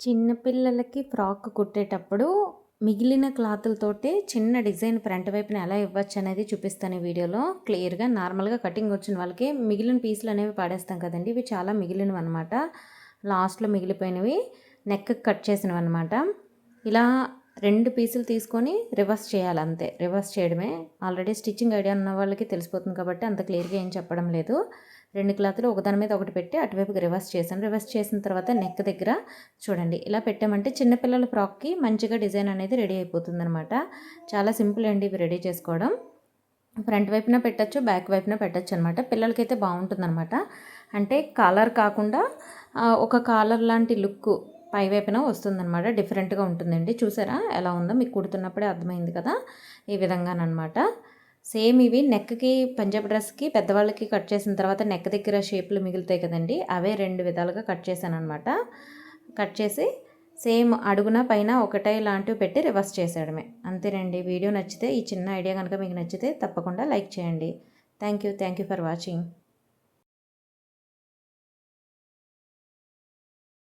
చిన్నపిల్లలకి ఫ్రాక్ కుట్టేటప్పుడు మిగిలిన క్లాతులతోటి చిన్న డిజైన్ ఫ్రంట్ వైపున ఎలా ఇవ్వచ్చు అనేది చూపిస్తాను ఈ వీడియోలో. క్లియర్గా నార్మల్గా కటింగ్ వచ్చిన వాళ్ళకి మిగిలిన పీసులు అనేవి పాడేస్తాం కదండి. ఇవి చాలా మిగిలినవి అనమాట లాస్ట్లో మిగిలిపోయినవి నెక్ కట్ చేసినవి అనమాట ఇలా రెండు పీసులు తీసుకొని రివర్స్ చేయాలి అంతే. రివర్స్ చేయడమే. ఆల్రెడీ స్టిచ్చింగ్ ఐడియా ఉన్న వాళ్ళకి తెలిసిపోతుంది కాబట్టి అంత క్లియర్గా ఏం చెప్పడం లేదు. రెండు క్లాత్లు ఒకదాని మీద ఒకటి పెట్టి అటువైపుకి రివర్స్ చేశాను. రివర్స్ చేసిన తర్వాత నెక్ దగ్గర చూడండి ఇలా పెట్టామంటే చిన్నపిల్లల ఫ్రాక్కి మంచిగా డిజైన్ అనేది రెడీ అయిపోతుంది అనమాట చాలా సింపుల్ అండి ఇవి రెడీ చేసుకోవడం. ఫ్రంట్ వైపున పెట్టచ్చు బ్యాక్ వైపున పెట్టచ్చు అనమాట పిల్లలకైతే బాగుంటుందన్నమాట. అంటే కాలర్ కాకుండా ఒక కాలర్ లాంటి లుక్ పై వైపున వస్తుందన్నమాట. డిఫరెంట్గా ఉంటుందండి. చూసారా? ఎలా ఉందో మీకు కుడుతున్నప్పుడే అర్థమైంది కదా? ఈ విధంగానమాట సేమ్ ఇవి నెక్కి పంజాబ్ డ్రెస్కి పెద్దవాళ్ళకి కట్ చేసిన తర్వాత నెక్ దగ్గర షేప్లు మిగులుతాయి కదండి. అవే రెండు విధాలుగా కట్ చేశాను అనమాట కట్ చేసి సేమ్ అడుగున పైన ఒకటే లాంటివి పెట్టి రివర్స్ చేసేయడమే. అంతేనండి. వీడియో నచ్చితే ఈ చిన్న ఐడియా కనుక మీకు నచ్చితే తప్పకుండా లైక్ చేయండి. Thank you thank you for watching.